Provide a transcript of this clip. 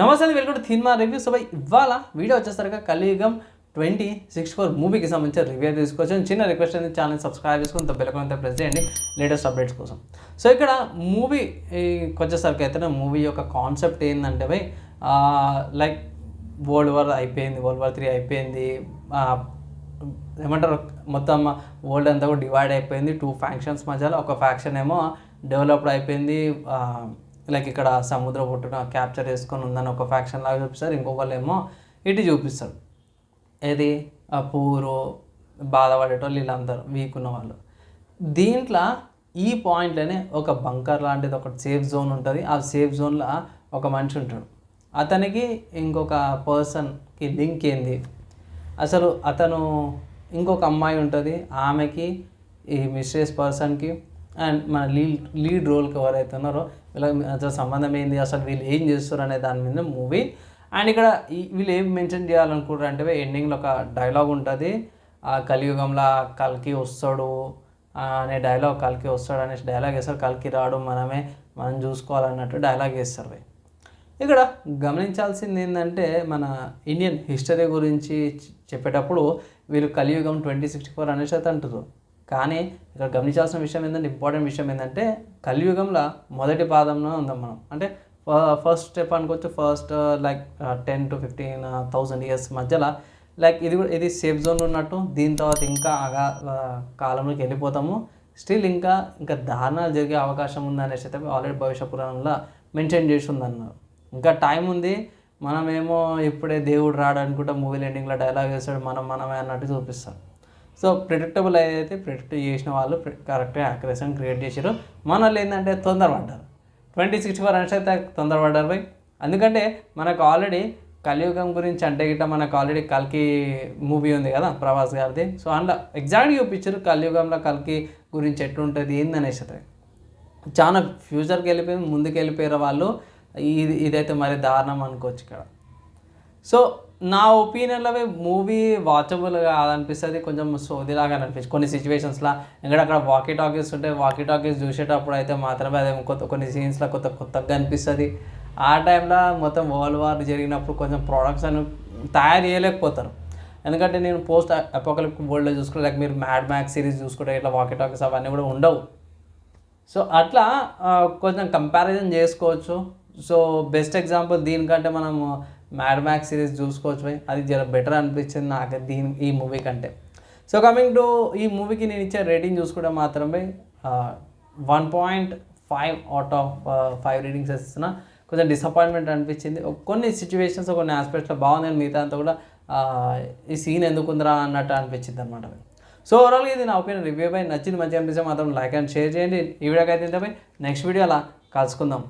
నమస్తే welcome to cinema review. So ఇవాళ video వచ్చేసరికి కలియుగం ట్వంటీ సిక్స్ ఫోర్ మూవీకి సంబంధించిన రివ్యూ తీసుకొచ్చాను చిన్న రిక్వెస్ట్ అనేది ఛానల్ సబ్స్క్రైబ్ చేసుకుని బెల్లకొంత ప్రెస్ చేయండి లేటెస్ట్ అప్డేట్స్ కోసం. సో ఇక్కడ మూవీ వచ్చేసరికి అయితే మూవీ యొక్క కాన్సెప్ట్ ఏంటంటే బై లైక్ వరల్డ్ వార్ అయిపోయింది వరల్డ్ వార్ త్రీ అయిపోయింది ఏమంటారు మొత్తం వరల్డ్ అంతా కూడా డివైడ్ అయిపోయింది టూ ఫ్యాక్షన్స్ మధ్యలో ఒక ఫ్యాక్షన్ ఏమో డెవలప్డ్ అయిపోయింది లైక్ ఇక్కడ సముద్ర పుట్టున క్యాప్చర్ చేసుకొని ఉందని ఒక ఫ్యాక్షన్ లాగా చూపిస్తారు. ఇంకొకళ్ళు ఏమో ఇటు చూపిస్తారు. ఏది? ఆ పూరు బాధపడేటోళ్ళు వీళ్ళందరూ వీక్ ఉన్న వాళ్ళు దీంట్లో ఈ పాయింట్లోనే ఒక బంకర్ లాంటిది ఒక సేఫ్ జోన్ ఉంటుంది. ఆ సేఫ్ జోన్లో ఒక మనిషి ఉంటాడు. అతనికి ఇంకొక పర్సన్కి లింక్ ఏంది? అసలు అతను ఇంకొక అమ్మాయి ఉంటుంది. ఆమెకి ఈ మిస్టేస్ పర్సన్కి అండ్ మన లీడ్ లీడ్ రోల్కి ఎవరైతే ఉన్నారో వీళ్ళకి అసలు సంబంధం ఏంది అసలు వీళ్ళు ఏం చేస్తారు అనే దాని మీద మూవీ. అండ్ ఇక్కడ వీళ్ళు ఏం మెన్షన్ చేయాలనుకుంటారు అంటే ఎండింగ్లో ఒక డైలాగ్ ఉంటుంది. ఆ కలియుగంలో కల్కి వస్తాడు అనే డైలాగ్ కల్కి వస్తాడు అనేసి డైలాగ్ వేస్తారు. కల్కి రాడు మనమే మనం చూసుకోవాలన్నట్టు డైలాగ్ వేస్తారు ఇక్కడ గమనించాల్సింది ఏంటంటే మన ఇండియన్ హిస్టరీ గురించి చెప్పేటప్పుడు వీళ్ళు కలియుగం ట్వంటీ సిక్స్టీ ఫోర్ అనేసి అయితే అంటారు. కానీ ఇక్కడ గమనించాల్సిన విషయం ఏంటంటే ఇంపార్టెంట్ విషయం ఏంటంటే కలియుగంలో మొదటి పాదంలో ఉందాం మనం. అంటే ఫస్ట్ స్టెప్ అనుకోవచ్చు first like ten to fifteen thousand years మధ్యలో లైక్ ఇది కూడా ఇది సేఫ్ జోన్ ఉన్నట్టు దీని తర్వాత ఇంకా ఆగా uh, కాలంలోకి వెళ్ళిపోతాము. స్టిల్ ఇంకా ఇంకా దారుణాలు జరిగే అవకాశం ఉందనేసి అయితే ఆల్రెడీ భవిష్య పురాణంలో మెన్షన్ చేసి ఉందన్నారు ఇంకా టైం ఉంది. మనమేమో ఇప్పుడే దేవుడు రాడు మూవీ మూవీలు ఎండింగ్లో డైలాగ్ వేస్తాడు మనం మనమే అన్నట్టు చూపిస్తాం సో ప్రిడిక్టబుల్ అయితే ప్రిడిక్ట్ చేసిన వాళ్ళు కరెక్ట్గా యాక్యురేషన్ క్రియేట్ చేశారు మన వాళ్ళు ఏంటంటే తొందరపడ్డారు. ట్వంటీ సిక్స్టీ ఫోర్ అనేసి అయితే తొందరపడ్డారు బై ఎందుకంటే మనకు ఆల్రెడీ కలియుగం గురించి అంటే గిట్ట మనకు ఆల్రెడీ కల్కి మూవీ ఉంది కదా ప్రభాస్ గారిది. సో అందులో ఎగ్జాక్ట్గా చూపించారు కలియుగంలో కల్కి గురించి ఎట్లుంటుంది ఏందనేసి అయితే. చాలా ఫ్యూచర్కి వెళ్ళిపోయి ముందుకు వెళ్ళిపోయారు వాళ్ళు. ఇది ఇదైతే మరి దారుణం అనుకోవచ్చు ఇక్కడ. సో నా ఒపీనియన్లో మూవీ వాచబుల్ కాదనిపిస్తుంది కొంచెం సోదిలాగా అనిపిస్తుంది కొన్ని సిచ్యువేషన్స్లో. ఎక్కడక్కడ వాకీ టాకీస్ ఉంటే వాకీ టాకీస్ చూసేటప్పుడు అయితే మాత్రమే అదే కొత్త కొన్ని సీన్స్లో కొత్త కొత్తగా అనిపిస్తుంది. ఆ టైంలో మొత్తం వరల్డ్ వార్ జరిగినప్పుడు కొంచెం ప్రోడక్ట్స్ అని తయారు చేయలేకపోతారు ఎందుకంటే నేను పోస్ట్ అపోకలిప్ వరల్డ్లో చూసుకుంటే లైక్ మీరు మ్యాడ్ మ్యాక్స్ సిరీస్ చూసుకుంటే ఇట్లా వాకీ టాకీస్ అవన్నీ కూడా ఉండవు. సో అట్లా కొంచెం కంపారిజన్ చేసుకోవచ్చు. సో బెస్ట్ ఎగ్జాంపుల్ దీనికంటే మనం మ్యాడ్ మ్యాక్స్ సిరీస్ చూసుకోవచ్చు భయ్. అది జర బెటర్ అనిపించింది నాకు దీని ఈ మూవీ కంటే. సో కమింగ్ టు ఈ మూవీకి నేను ఇచ్చే రేటింగ్ చూసుకుంటే మాత్రమే one point five out of five ratings ఇస్తున్నా కొంచెం డిసప్పాయింట్మెంట్ అనిపించింది. కొన్ని సిచ్యువేషన్స్ కొన్ని ఆస్పెక్ట్స్లో బాగుంది మిగతా అంతా కూడా ఈ సీన్ ఎందుకుందిరా అన్నట్టు అనిపించింది అనమాట సో ఓవరాల్గా ఇది నా ఒపీనియన్ రివ్యూ పై నచ్చింది మంచిగా అనిపిస్తే మాత్రం లైక్ అండ్ షేర్ చేయండి. ఈ వీడియోకి అయితే నెక్స్ట్ వీడియో అలా కలుసుకుందాం.